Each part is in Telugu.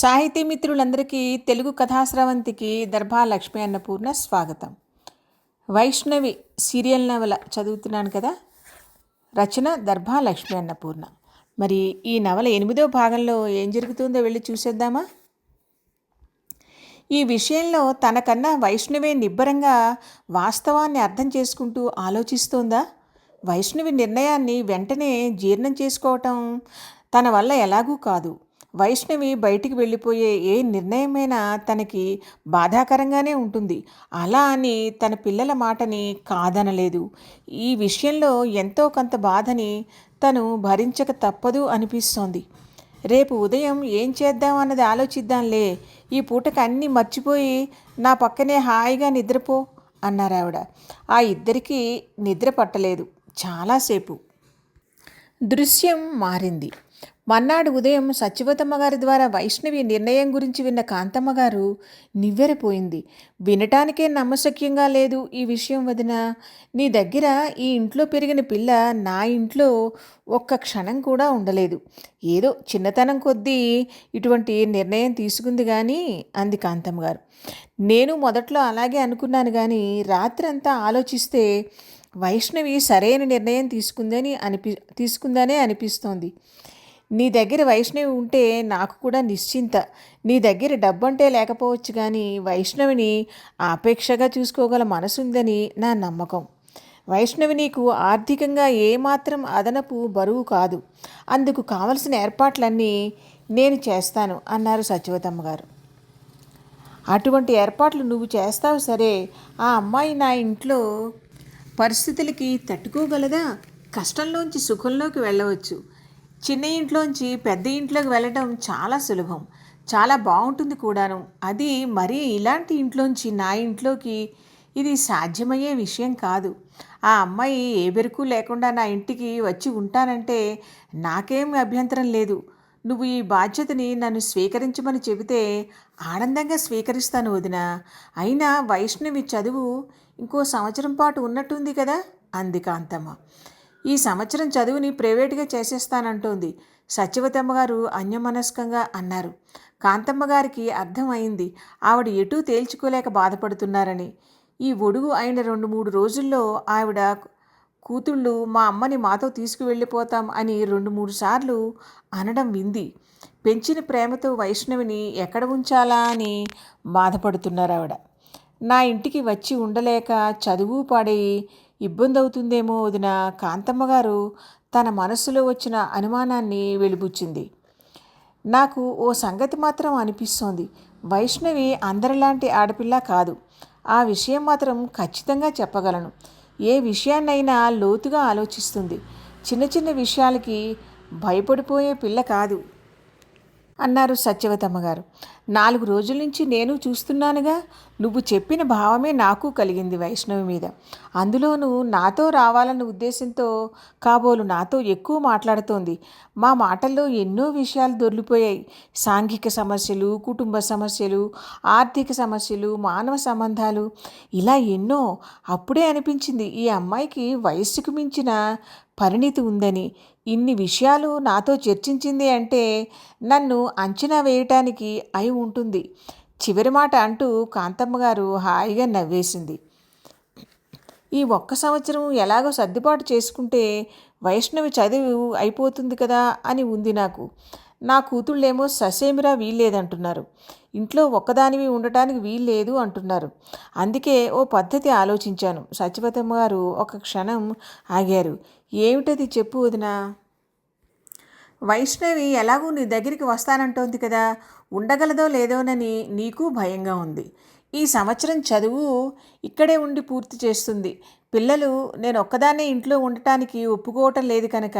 సాహితీ మిత్రులందరికీ తెలుగు కథాస్రవంతికి దర్భా లక్ష్మీ అన్నపూర్ణ స్వాగతం. వైష్ణవి సీరియల్ నవల చదువుతున్నాను కదా? రచన దర్భా లక్ష్మీ అన్నపూర్ణ. మరి ఈ నవల ఎనిమిదో భాగంలో ఏం జరుగుతుందో వెళ్ళి చూసేద్దామా? ఈ విషయంలో తనకన్నా వైష్ణవే నిబ్బరంగా వాస్తవాన్ని అర్థం చేసుకుంటూ ఆలోచిస్తోందా? వైష్ణవి నిర్ణయాన్ని వెంటనే జీర్ణం చేసుకోవటం తన వల్ల ఎలాగూ కాదు. వైష్ణవి బయటికి వెళ్ళిపోయే ఏ నిర్ణయమైనా తనకి బాధాకరంగానే ఉంటుంది. అలా అని తన పిల్లల మాటని కాదనలేదు. ఈ విషయంలో ఎంతో కొంత బాధని తను భరించక తప్పదు అనిపిస్తోంది. రేపు ఉదయం ఏం చేద్దాం అన్నది ఆలోచిద్దాంలే. ఈ పూటకు అన్నీ మర్చిపోయి నా పక్కనే హాయిగా నిద్రపో అన్నారు ఆవిడ. ఆ ఇద్దరికీ నిద్ర పట్టలేదు. చాలాసేపు దృశ్యం మారింది. మన్నాడు ఉదయం సత్యవతమ్మ గారి ద్వారా వైష్ణవి నిర్ణయం గురించి విన్న కాంతమ్మ గారు నివ్వెరపోయింది. వినటానికే నమ్మశక్యంగా లేదు ఈ విషయం వదిన. నీ దగ్గర ఈ ఇంట్లో పెరిగిన పిల్ల నా ఇంట్లో ఒక్క క్షణం కూడా ఉండలేదు. ఏదో చిన్నతనం కొద్దీ ఇటువంటి నిర్ణయం తీసుకుంది కానీ అంది కాంతమ్మ గారు. నేను మొదట్లో అలాగే అనుకున్నాను కానీ రాత్రంతా ఆలోచిస్తే వైష్ణవి సరైన నిర్ణయం తీసుకుందని అనిపి తీసుకుందనే అనిపిస్తోంది. నీ దగ్గర వైష్ణవి ఉంటే నాకు కూడా నిశ్చింత. నీ దగ్గర డబ్బంటే లేకపోవచ్చు కానీ వైష్ణవిని ఆపేక్షగా చూసుకోగల మనసుందని నా నమ్మకం. వైష్ణవి నీకు ఆర్థికంగా ఏమాత్రం అదనపు బరువు కాదు. అందుకు కావలసిన ఏర్పాట్లన్నీ నేను చేస్తాను అన్నారు సత్యవతమ్మ గారు అటువంటి ఏర్పాట్లు నువ్వు చేస్తావు సరే. ఆ అమ్మాయి నా ఇంట్లో పరిస్థితులకి తట్టుకోగలదా? కష్టంలోంచి సుఖంలోకి వెళ్ళవచ్చు. చిన్న ఇంట్లోంచి పెద్ద ఇంట్లోకి వెళ్ళడం చాలా సులభం. చాలా బాగుంటుంది కూడాను. అది మరీ ఇలాంటి ఇంట్లోంచి నా ఇంట్లోకి ఇది సాధ్యమయ్యే విషయం కాదు. ఆ అమ్మాయి ఏ బెరుకు లేకుండా నా ఇంటికి వచ్చి ఉంటానంటే నాకేం అభ్యంతరం లేదు. నువ్వు ఈ బాధ్యతని నన్ను స్వీకరించమని చెబితే ఆనందంగా స్వీకరిస్తాను వదిన. అయినా వైష్ణవి చదువు ఇంకో సంవత్సరం పాటు ఉన్నట్టుంది కదా? అంది కాంతమ్మ. ఈ సంవత్సరం చదువుని ప్రైవేటుగా చేసేస్తానంటోంది. సత్యవతమ్మ గారు అన్యమనస్కంగా అన్నారు. కాంతమ్మ గారికి అర్థమైంది ఆవిడ ఎటూ తేల్చుకోలేక బాధపడుతున్నారని. ఈ ఒడుగు అయిన రెండు మూడు రోజుల్లో ఆవిడ కూతుళ్ళు మా అమ్మని మాతో తీసుకువెళ్ళిపోతాం అని రెండు మూడు సార్లు అనడం వింది. పెంచిన ప్రేమతో వైష్ణవిని ఎక్కడ ఉంచాలా అని బాధపడుతున్నారు ఆవిడ. నా ఇంటికి వచ్చి ఉండలేక చదువు పాడై ఇబ్బంది అవుతుందేమో వదిన కాంతమ్మ గారు తన మనసులో వచ్చిన అనుమానాన్ని వెలిబుచ్చింది. నాకు ఓ సంగతి మాత్రం అనిపిస్తోంది. వైష్ణవి అందరిలాంటి ఆడపిల్ల కాదు. ఆ విషయం మాత్రం ఖచ్చితంగా చెప్పగలను. ఏ విషయాన్నైనా లోతుగా ఆలోచిస్తుంది. చిన్న చిన్న విషయాలకి భయపడిపోయే పిల్ల కాదు. అన్నారు సత్యవతమ్మ గారు. నాలుగు రోజుల నుంచి నేను చూస్తున్నానుగా. నువ్వు చెప్పిన భావమే నాకు కలిగింది వైష్ణవి మీద. అందులోనూ నాతో రావాలన్న ఉద్దేశంతో కాబోలు నాతో ఎక్కువ మాట్లాడుతోంది. మా మాటల్లో ఎన్నో విషయాలు దొర్లిపోయాయి సాంఘిక సమస్యలు కుటుంబ సమస్యలు ఆర్థిక సమస్యలు మానవ సంబంధాలు ఇలా ఎన్నో అప్పుడే అనిపించింది. ఈ అమ్మాయికి వయస్సుకు మించిన పరిణితి ఉందని. ఇన్ని విషయాలు నాతో చర్చించింది అంటే నన్ను అంచనా వేయటానికి అయి ఉంటుంది. చివరి మాట అంటూ కాంతమ్మ గారు హాయిగా నవ్వేసింది. ఈ ఒక్క సంవత్సరం ఎలాగో సర్దుబాటు చేసుకుంటే వైష్ణవి చదువు అయిపోతుంది కదా అని ఉంది నాకు. నా కూతుళ్ళేమో ససేమిరా వీల్లేదంటున్నారు. ఇంట్లో ఒక్కదానివి ఉండటానికి వీల్లేదు అంటున్నారు. అందుకే ఓ పద్ధతి ఆలోచించాను. సత్యవతమ్మ గారు ఒక క్షణం ఆగారు. ఏమిటది చెప్పు వదినా. వైష్ణవి ఎలాగూ నీ దగ్గరికి వస్తానంటోంది కదా ఉండగలదో లేదోనని నీకు భయంగా ఉంది. ఈ సంవత్సరం చదువు ఇక్కడే ఉండి పూర్తి చేస్తుంది. పిల్లలు నేను ఒక్కదాన్నే ఇంట్లో ఉండటానికి ఒప్పుకోవటం లేదు కనుక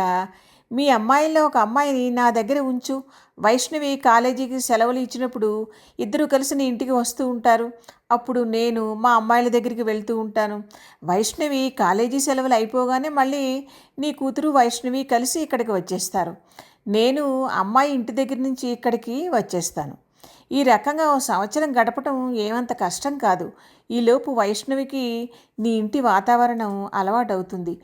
మీ అమ్మాయిల్లో ఒక అమ్మాయిని నా దగ్గర ఉంచు. వైష్ణవి కాలేజీకి సెలవులు ఇచ్చినప్పుడు ఇద్దరు కలిసి నీ ఇంటికి వస్తూ ఉంటారు. అప్పుడు నేను మా అమ్మాయిల దగ్గరికి వెళ్తూ ఉంటాను. వైష్ణవి కాలేజీ సెలవులు అయిపోగానే మళ్ళీ నీ కూతురు వైష్ణవి కలిసి ఇక్కడికి వచ్చేస్తారు. నేను అమ్మాయి ఇంటి దగ్గర నుంచి ఇక్కడికి వచ్చేస్తాను. ఈ రకంగా ఓ సంవత్సరం గడపటం ఏమంత కష్టం కాదు. ఈలోపు వైష్ణవికి నీ ఇంటి వాతావరణం అలవాటవుతుంది.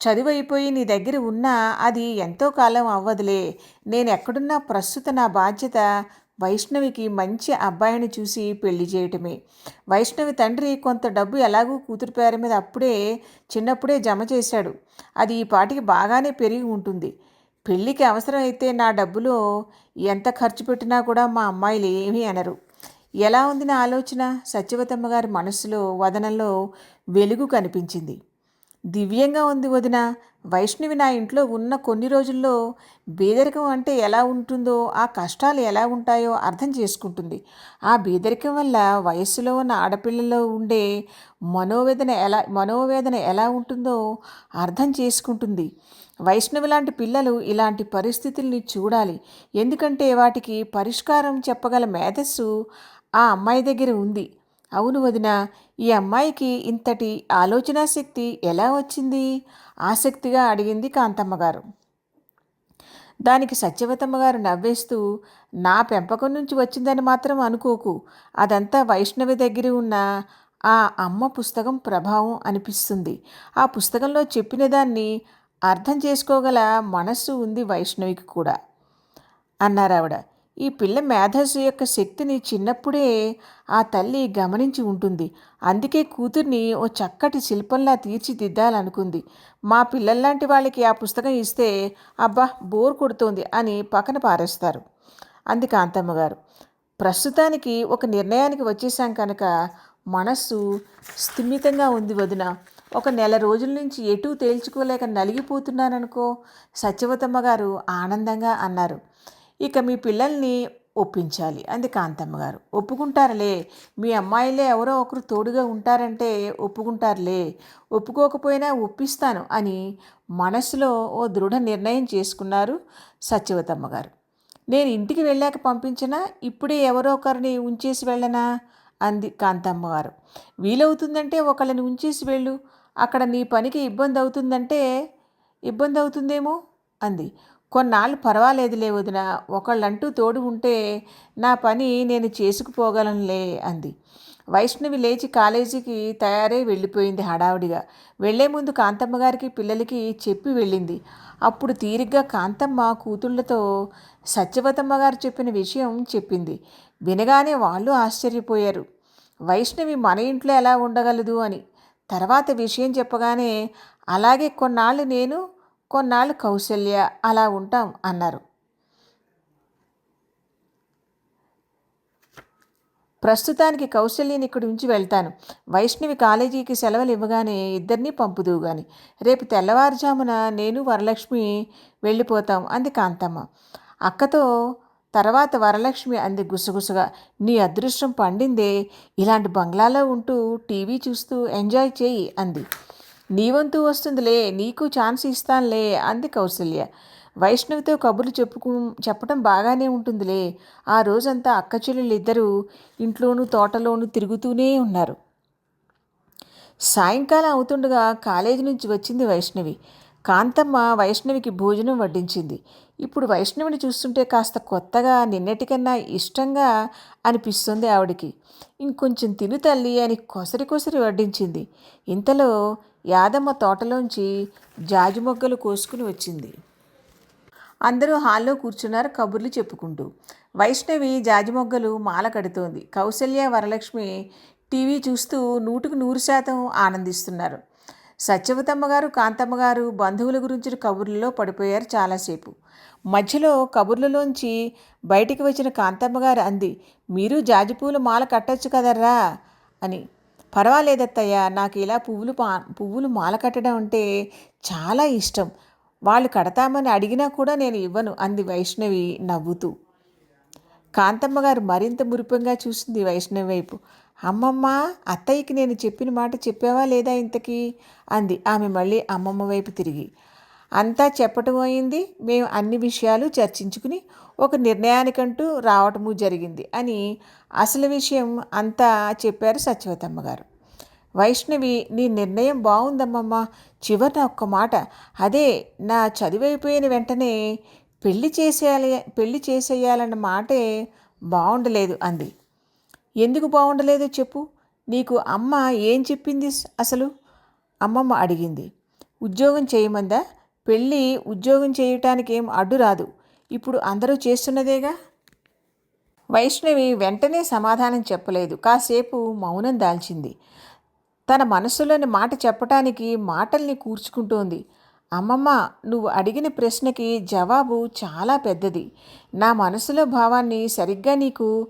చదువు అయిపోయి నీ దగ్గర ఉన్నా అది ఎంతో కాలం అవ్వదులే. నేను ఎక్కడున్నా ప్రస్తుత నా బాధ్యత వైష్ణవికి మంచి అబ్బాయిని చూసి పెళ్ళి చేయటమే. వైష్ణవి తండ్రి కొంత డబ్బు ఎలాగూ కూతురు పేరు మీద అప్పుడే చిన్నప్పుడే జమ చేశాడు. అది ఈ పాటికి బాగానే పెరిగి ఉంటుంది. పెళ్ళికి అవసరమైతే నా డబ్బులో ఎంత ఖర్చు పెట్టినా కూడా మా అమ్మాయిలు ఏమీ అనరు. ఎలా ఉంది నా ఆలోచన? సత్యవతమ్మ గారి మనసులో వదనంలో వెలుగు కనిపించింది. దివ్యంగా ఉంది వదిన. వైష్ణవి నా ఇంట్లో ఉన్న కొన్ని రోజుల్లో బీదరికం అంటే ఎలా ఉంటుందో ఆ కష్టాలు ఎలా ఉంటాయో అర్థం చేసుకుంటుంది. ఆ బీదరికం వల్ల వయస్సులో ఉన్న ఆడపిల్లలో ఉండే మనోవేదన ఎలా మనోవేదన ఎలా ఉంటుందో అర్థం చేసుకుంటుంది. వైష్ణవి లాంటి పిల్లలు ఇలాంటి పరిస్థితుల్ని చూడాలి. ఎందుకంటే వాటికి పరిష్కారం చెప్పగల మేధస్సు ఆ అమ్మాయి దగ్గర ఉంది. అవును వదిన ఈ అమ్మాయికి ఇంతటి ఆలోచనా శక్తి ఎలా వచ్చింది? ఆసక్తిగా అడిగింది కాంతమ్మ గారు దానికి సత్యవతమ్మ గారు నవ్వేస్తూ నా పెంపకం నుంచి వచ్చిందని మాత్రం అనుకోకు. అదంతా వైష్ణవి దగ్గర ఉన్న ఆ అమ్మ పుస్తకం ప్రభావం అనిపిస్తుంది. ఆ పుస్తకంలో చెప్పిన దాన్ని అర్థం చేసుకోగల మనస్సు ఉంది వైష్ణవికి కూడా అన్నారు ఆవిడ ఈ పిల్ల మేధస్సు యొక్క శక్తిని చిన్నప్పుడే ఆ తల్లి గమనించి ఉంటుంది. అందుకే కూతుర్ని ఓ చక్కటి శిల్పంలా తీర్చిదిద్దాలనుకుంది. మా పిల్లల్లాంటి వాళ్ళకి ఆ పుస్తకం ఇస్తే అబ్బా బోర్ కొడుతోంది అని పక్కన పారేస్తారు. అంది కాంతమ్మ గారు ప్రస్తుతానికి ఒక నిర్ణయానికి వచ్చేసాం కనుక మనస్సు స్థిమితంగా ఉంది వదిన. ఒక నెల రోజుల నుంచి ఎటూ తేల్చుకోలేక నలిగిపోతున్నాననుకో సత్యవతమ్మ గారు ఆనందంగా అన్నారు. ఇక మీ పిల్లల్ని ఒప్పించాలి. అంది కాంతమ్మ గారు. ఒప్పుకుంటారులే. మీ అమ్మాయిలే ఎవరో ఒకరు తోడుగా ఉంటారంటే ఒప్పుకుంటారులే. ఒప్పుకోకపోయినా ఒప్పిస్తాను అని మనసులో ఓ దృఢ నిర్ణయం చేసుకున్నారు సత్యవతమ్మ గారు. నేను ఇంటికి వెళ్ళాక పంపించినా ఇప్పుడే ఎవరో ఒకరిని ఉంచేసి వెళ్ళనా? అంది కాంతమ్మ గారు. వీలవుతుందంటే ఒకళ్ళని ఉంచేసి వెళ్ళు. అక్కడ నీ పనికి ఇబ్బంది అవుతుందంటే ఇబ్బంది అవుతుందేమో అంది. కొన్నాళ్ళు పర్వాలేదులే వదిన ఒకళ్ళంటూ తోడు ఉంటే నా పని నేను చేసుకుపోగలనులే అంది. వైష్ణవి లేచి కాలేజీకి తయారై వెళ్ళిపోయింది హడావుడిగా. వెళ్ళే ముందు కాంతమ్మ గారికి పిల్లలకి చెప్పి వెళ్ళింది. అప్పుడు తీరిగ్గా కాంతమ్మ కూతుళ్ళతో సత్యవతమ్మ గారు చెప్పిన విషయం చెప్పింది. వినగానే వాళ్ళు ఆశ్చర్యపోయారు. వైష్ణవి మన ఇంట్లో ఎలా ఉండగలదు అని. తర్వాత విషయం చెప్పగానే అలాగే కొన్నాళ్ళు నేను కొన్నాళ్ళు కౌశల్య అలా ఉంటాం అన్నారు. ప్రస్తుతానికి కౌశల్యని ఇక్కడి నుంచి వెళ్తాను. వైష్ణవి కాలేజీకి సెలవులు ఇవ్వగానే ఇద్దరినీ పంపుదువు గాని. రేపు తెల్లవారుజామున నేను వరలక్ష్మి వెళ్ళిపోతాం అంది కాంతమ్మ. అక్కతో తర్వాత వరలక్ష్మి అంది గుసగుసగా. నీ అదృష్టం పండిందే. ఇలాంటి బంగ్లాలో ఉంటూ టీవీ చూస్తూ ఎంజాయ్ చేయి అంది. నీ వంతు వస్తుందిలే నీకు ఛాన్స్ ఇస్తానులే అంది కౌసల్య. వైష్ణవితో కబుర్లు చెప్పుకు చెప్పడం బాగానే ఉంటుందిలే. ఆ రోజంతా అక్క చెల్లెళ్ళిద్దరూ ఇంట్లోనూ తోటలోనూ తిరుగుతూనే ఉన్నారు. సాయంకాలం అవుతుండగా కాలేజీ నుంచి వచ్చింది వైష్ణవి. కాంతమ్మ వైష్ణవికి భోజనం వడ్డించింది. ఇప్పుడు వైష్ణవిని చూస్తుంటే కాస్త కొత్తగా నిన్నటికన్నా ఇష్టంగా అనిపిస్తుంది ఆవిడికి. ఇంకొంచెం తిను తల్లి అని కొసరి కొసరి వడ్డించింది. ఇంతలో యాదమ్మ తోటలోంచి జాజి మొగ్గలు కోసుకుని వచ్చింది. అందరూ హాల్లో కూర్చున్నారు కబుర్లు చెప్పుకుంటూ. వైష్ణవి జాజి మొగ్గలు మాల కడుతోంది. కౌసల్య వరలక్ష్మి టీవీ చూస్తూ నూటుకు నూరు శాతం ఆనందిస్తున్నారు. సత్యవతమ్మ గారు కాంతమ్మ గారు బంధువుల గురించి కబుర్లలో పడిపోయారు చాలాసేపు. మధ్యలో కబుర్లలోంచి బయటికి వచ్చిన కాంతమ్మ గారు అంది మీరు జాజిపూలు మాల కట్టొచ్చు కదర్రా అని. పర్వాలేదత్తయ్య నాకు ఇలా పువ్వులు పా పువ్వులు మాల కట్టడం అంటే చాలా ఇష్టం. వాళ్ళు కడతామని అడిగినా కూడా నేను ఇవ్వను అంది వైష్ణవి నవ్వుతూ. కాంతమ్మ గారు మరింత మురిపంగా చూసింది వైష్ణవి వైపు. అమ్మమ్మ అత్తయ్యకి నేను చెప్పిన మాట చెప్పావా లేదా ఇంతకీ? అంది. ఆమె మళ్ళీ అమ్మమ్మ వైపు తిరిగి. అంతా చెప్పటం అయింది మేము అన్ని విషయాలు చర్చించుకుని ఒక నిర్ణయానికంటూ రావటము జరిగింది అని అసలు విషయం అంతా చెప్పారు సత్యవతమ్మ గారు. వైష్ణవి నీ నిర్ణయం బాగుందమ్మమ్మ. చివరిన ఒక్క మాట. అదే నా చదివైపోయిన వెంటనే పెళ్ళి చేసేయాలి పెళ్ళి చేసేయాలన్న మాటే బాగుండలేదు అంది. ఎందుకు బాగుండలేదో చెప్పు. నీకు అమ్మ ఏం చెప్పింది అసలు? అమ్మమ్మ అడిగింది. ఉద్యోగం చేయమందా? పెళ్ళి ఉద్యోగం చేయటానికి ఏం అడ్డు రాదు. ఇప్పుడు అందరూ చేస్తున్నదేగా? వైష్ణవి వెంటనే సమాధానం చెప్పలేదు. కాసేపు మౌనం దాల్చింది. తన మనసులోని మాట చెప్పటానికి మాటల్ని కూర్చుకుంటోంది. అమ్మమ్మ నువ్వు అడిగిన ప్రశ్నకి జవాబు చాలా పెద్దది. నా మనసులో భావాన్ని సరిగ్గా నీకు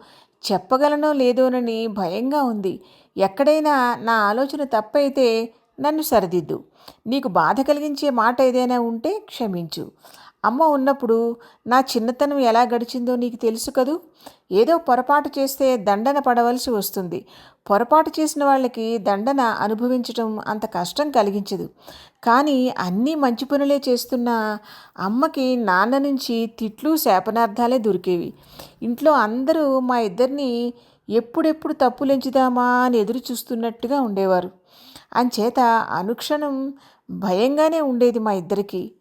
చెప్పగలనో లేదోనని భయంగా ఉంది. ఎక్కడైనా నా ఆలోచన తప్పైతే నన్ను సరిదిద్దు. నీకు బాధ కలిగించే మాట ఏదైనా ఉంటే క్షమించు. అమ్మ ఉన్నప్పుడు నా చిన్నతనం ఎలా గడిచిందో నీకు తెలుసు కదూ? ఏదో పొరపాటు చేస్తే దండన పడవలసి వస్తుంది. పొరపాటు చేసిన వాళ్ళకి దండన అనుభవించటం అంత కష్టం కలిగించదు. కానీ అన్నీ మంచి పనులే చేస్తున్న అమ్మకి నాన్న నుంచి తిట్లు శాపనార్థాలే దొరికేవి. ఇంట్లో అందరూ మా ఇద్దరిని ఎప్పుడెప్పుడు తప్పులెంచుదామా అని ఎదురు చూస్తున్నట్టుగా ఉండేవారు. అంచేత అనుక్షణం భయంగానే ఉండేది మా ఇద్దరికి.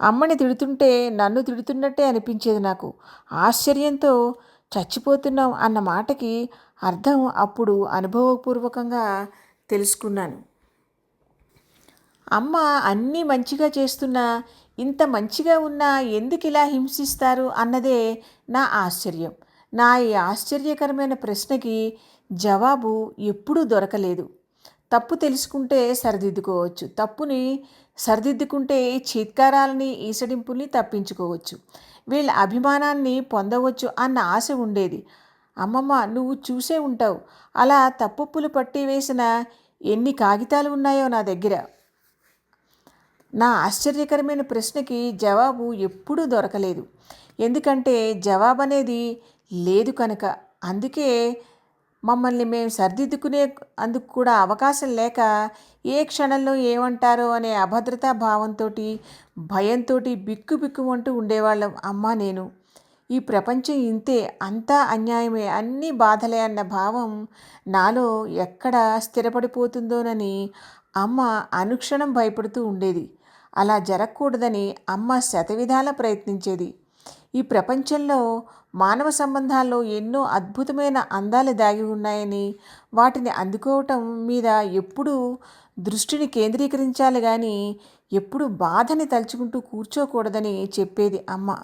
అమ్మని తిడుతుంటే నన్ను తిడుతున్నట్టే అనిపించేది నాకు. ఆశ్చర్యంతో చచ్చిపోతున్నాం అన్న మాటకి అర్థం అప్పుడు అనుభవపూర్వకంగా తెలుసుకున్నాను. అమ్మ అన్నీ మంచిగా చేస్తున్నా ఇంత మంచిగా ఉన్నా ఎందుకు ఇలా హింసిస్తారు అన్నదే నా ఆశ్చర్యం. నా ఈ ఆశ్చర్యకరమైన ప్రశ్నకి జవాబు ఎప్పుడూ దొరకలేదు. తప్పు తెలుసుకుంటే సరిదిద్దుకోవచ్చు. తప్పుని సరిదిద్దుకుంటే చీత్కారాలని ఈసడింపుల్ని తప్పించుకోవచ్చు. వీళ్ళ అభిమానాన్ని పొందవచ్చు అన్న ఆశ ఉండేది. అమ్మమ్మ నువ్వు చూసే ఉంటావు. అలా తప్పుప్పులు పట్టి వేసిన ఎన్ని కాగితాలు ఉన్నాయో నా దగ్గర? నా ఆశ్చర్యకరమైన ప్రశ్నకి జవాబు ఎప్పుడూ దొరకలేదు. ఎందుకంటే జవాబు అనేది లేదు కనుక. అందుకే మమ్మల్ని మేము సర్దిద్దుకునే అందుకు కూడా అవకాశం లేక ఏ క్షణంలో ఏమంటారో అనే అభద్రతా భావంతో భయంతో బిక్కు బిక్కుమంటూ ఉండేవాళ్ళం అమ్మ నేను. ఈ ప్రపంచం ఇంతే అంతా అన్యాయమే అన్నీ బాధలే అన్న భావం నాలో ఎక్కడ స్థిరపడిపోతుందోనని అమ్మ అనుక్షణం భయపడుతూ ఉండేది. అలా జరగకూడదని అమ్మ శతవిధాల ప్రయత్నించేది. ఈ ప్రపంచంలో మానవ సంబంధాల్లో ఎన్నో అద్భుతమైన అందాలు దాగి ఉన్నాయని వాటిని అందుకోవటం మీద ఎప్పుడూ దృష్టిని కేంద్రీకరించాలి కానీ ఎప్పుడు బాధని తలుచుకుంటూ కూర్చోకూడదని చెప్పేది అమ్మ.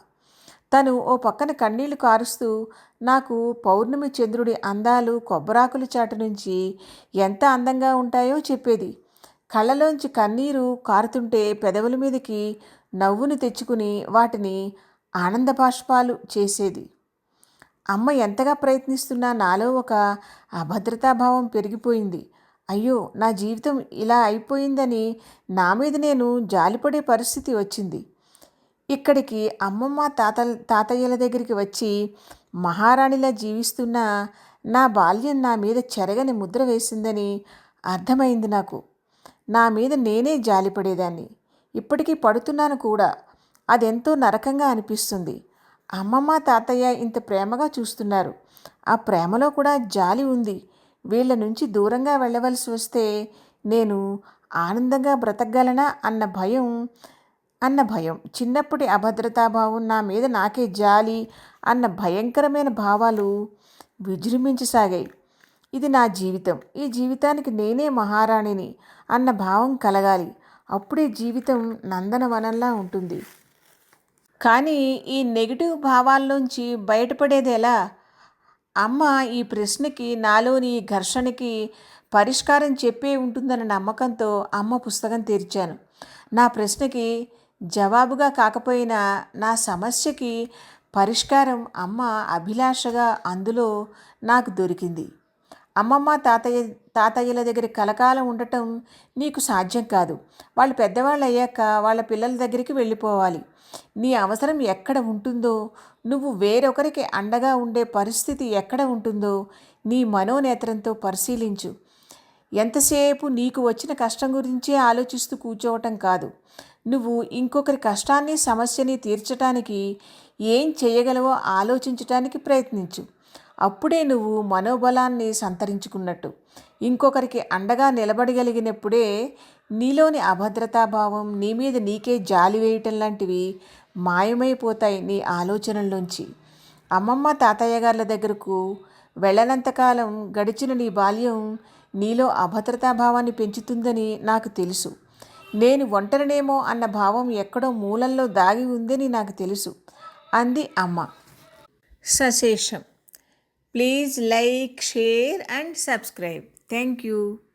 తను ఓ పక్కన కన్నీళ్ళు కారుస్తూ నాకు పౌర్ణమి చంద్రుడి అందాలు కొబ్బరాకుల చాటు నుంచి ఎంత అందంగా ఉంటాయో చెప్పేది. కళ్ళలోంచి కన్నీరు కారుతుంటే పెదవుల మీదకి నవ్వుని తెచ్చుకుని వాటిని ఆనంద బాష్పాలు చేసేది. అమ్మ ఎంతగా ప్రయత్నిస్తున్నా నాలో ఒక అభద్రతాభావం పెరిగిపోయింది. అయ్యో నా జీవితం ఇలా అయిపోయిందని నా మీద నేను జాలిపడే పరిస్థితి వచ్చింది. ఇక్కడికి అమ్మమ్మ తాత తాతయ్యల దగ్గరికి వచ్చి మహారాణిలా జీవిస్తున్న నా బాల్యం నా మీద చెరగని ముద్ర వేసిందని అర్థమైంది నాకు. నా మీద నేనే జాలిపడేదాన్ని. ఇప్పటికీ పడుతున్నాను కూడా. అదెంతో నరకంగా అనిపిస్తుంది. అమ్మమ్మ తాతయ్య ఇంత ప్రేమగా చూస్తున్నారు. ఆ ప్రేమలో కూడా జాలి ఉంది. వీళ్ళ నుంచి దూరంగా వెళ్ళవలసి వస్తే నేను ఆనందంగా బ్రతకగలనా అన్న భయం అన్న భయం. చిన్నప్పటి అభద్రతాభావం నా మీద నాకే జాలి అన్న భయంకరమైన భావాలు విజృంభించసాగాయి. ఇది నా జీవితం. ఈ జీవితానికి నేనే మహారాణిని అన్న భావం కలగాలి. అప్పుడే జీవితం నందనవనంలా ఉంటుంది. కానీ ఈ నెగిటివ్ భావాల్లోంచి బయటపడేది ఎలా? అమ్మ ఈ ప్రశ్నకి నాలోని ఈ ఘర్షణకి పరిష్కారం చెప్పే ఉంటుందన్న నమ్మకంతో అమ్మ పుస్తకం తెరిచాను. నా ప్రశ్నకి జవాబుగా కాకపోయినా నా సమస్యకి పరిష్కారం అమ్మ అభిలాషగా అందులో నాకు దొరికింది. అమ్మమ్మ తాతయ్య తాతయ్యల దగ్గర కలకాలం ఉండటం నీకు సాధ్యం కాదు. వాళ్ళు పెద్దవాళ్ళు అయ్యాక వాళ్ళ పిల్లల దగ్గరికి వెళ్ళిపోవాలి. నీ అవసరం ఎక్కడ ఉంటుందో నువ్వు వేరొకరికి అండగా ఉండే పరిస్థితి ఎక్కడ ఉంటుందో నీ మనోనేత్రంతో పరిశీలించు. ఎంతసేపు నీకు వచ్చిన కష్టం గురించే ఆలోచిస్తూ కూర్చోవటం కాదు. నువ్వు ఇంకొకరి కష్టాన్ని సమస్యని తీర్చడానికి ఏం చేయగలవో ఆలోచించటానికి ప్రయత్నించు. అప్పుడే నువ్వు మనోబలాన్ని సంతరించుకున్నట్టు. ఇంకొకరికి అండగా నిలబడగలిగినప్పుడే నీలోని అభద్రతాభావం నీ మీద నీకే జాలి వేయటం లాంటివి మాయమైపోతాయి నీ ఆలోచనల్లోంచి. అమ్మమ్మ తాతయ్య గారుల దగ్గరకు వెళ్ళనంతకాలం గడిచిన నీ బాల్యం నీలో అభద్రతాభావాన్ని పెంచుతుందని నాకు తెలుసు. నేను ఒంటరినేమో అన్న భావం ఎక్కడో మూలంలో దాగి ఉందని నాకు తెలుసు అంది అమ్మ. సశేషం. Please like share and subscribe. Thank you.